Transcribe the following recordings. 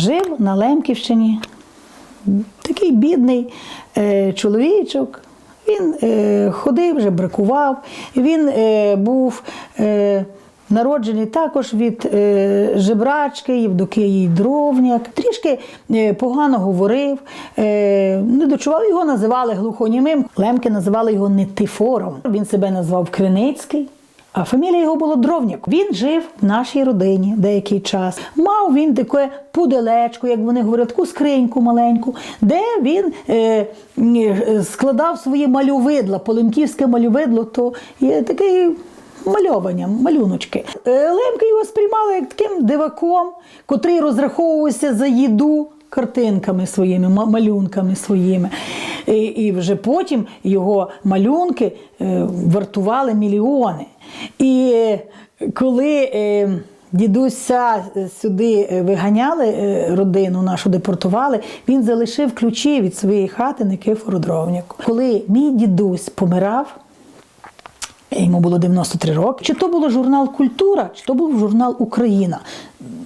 жив на Лемківщині. Такий бідний е, чоловічок. Він е, ходив, жебракував, він е, був народжений також від жебрачки Євдокії Дровняк. Трішки погано говорив, не дочував, його називали глухонімим. Лемки називали його Нетифором. Він себе назвав Криницький. А фамілія його була Дровняк. Він жив в нашій родині деякий час. Мав він таке пуделечко, як вони говорять, таку скриньку маленьку, де він е, е, складав свої малювидла. Полемківське малювидло то є такий мальовання, малюночки. Е, Лемки його сприймали як таким диваком, котрий розраховувався за їду картинками своїми, ма- малюнками своїми. І, і вже потім його малюнки е, вартували мільйони. І е, коли е, дідуся сюди виганяли родину нашу, депортували, він залишив ключі від своєї хати Никифору Дровніку. Коли мій дідусь помирав, Йому було 93 роки. Чи то було журнал Культура, чи то був журнал Україна.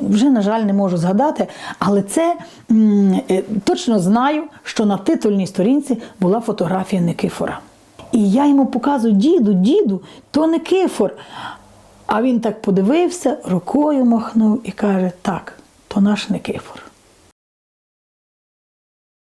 Вже, на жаль, не можу згадати, але це е, точно знаю, що на титульній сторінці була фотографія Никифора. І я йому показую, діду, діду, то Никифор. А він так подивився, рукою махнув і каже: так, то наш Никифор.